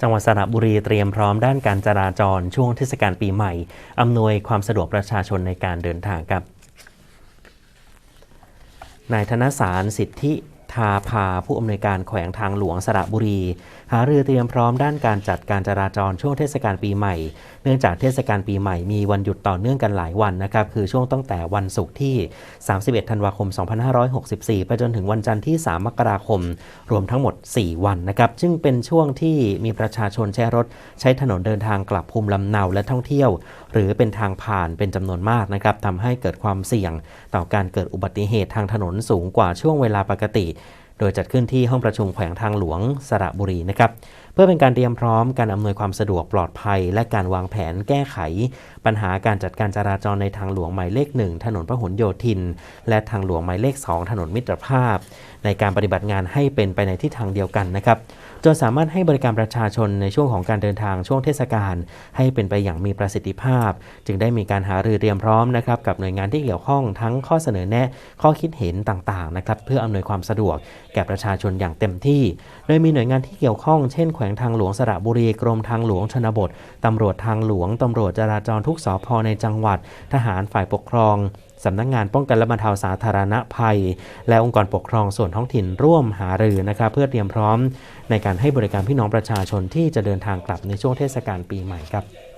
จังหวัดสระบุรีเตรียมพร้อมด้านการจราจรช่วงเทศกาลปีใหม่ อำนวยความสะดวกประชาชนในการเดินทางครับ นายธนสารสิทธิ ทาพาผู้อำนวยการแขวงทางหลวงสระบุรี หารือเตรียมพร้อมด้านการจัดการจราจรช่วงเทศกาลปีใหม่ เนื่องจากเทศกาลปีใหม่มีวันหยุดต่อเนื่องกันหลายวันนะครับ คือช่วงตั้งแต่วันศุกร์ที่ 31 ธันวาคม 2564 ไปจนถึงวันจันทร์ที่ 3 มกราคม รวมทั้งหมด 4 วันนะครับซึ่งเป็นช่วงที่มีประชาชนใช้รถ ใช้ถนนเดินทางกลับภูมิลำเนาและท่องเที่ยวหรือเป็นทางผ่านเป็นจำนวนมากนะครับทำให้เกิดความเสี่ยง ต่อการเกิดอุบัติเหตุทางถนนสูงกว่าช่วงเวลาปกติ โดยจัดขึ้นที่ห้องประชุมแขวงทางหลวงสระบุรีนะครับเพื่อเป็นการเตรียมพร้อมการอำนวยความสะดวกปลอดภัย และการวางแผนแก้ไข ปัญหาการจัดการจราจรในทางหลวงหมายเลข 1 ถนนพหลโยธิน และทางหลวงหมายเลข 2 ถนนมิตรภาพ ในการปฏิบัติงานให้เป็นไปในทิศทางเดียวกันนะครับจนสามารถให้บริการประชาชนในช่วงของการเดินทางช่วงเทศกาลให้เป็นไปอย่างมีประสิทธิภาพ จึงได้มีการหารือเตรียมพร้อมนะครับกับหน่วยงานที่เกี่ยวข้องทั้งข้อเสนอแนะ ข้อคิดเห็นต่างๆนะครับเพื่ออำนวยความสะดวกแก่ประชาชนอย่างเต็มที่ โดยมีหน่วยงานที่เกี่ยวข้องเช่นวงทางหลวงสระบุรีกรมทางหลวงชนบท ตำรวจทางหลวง ตำรวจจราจรทุกสพในจังหวัด ทหารฝ่ายปกครองสำนักงงานป้องกันและบรรเทาสาธารณภัย และองค์กรปกครองส่วนท้องถิ่นร่วมหารือนะครับเพื่อเตรียมพร้อม ในการให้บริการพี่น้องประชาชนที่จะเดินทางกลับในช่วงเทศกาลปีใหม่ครับ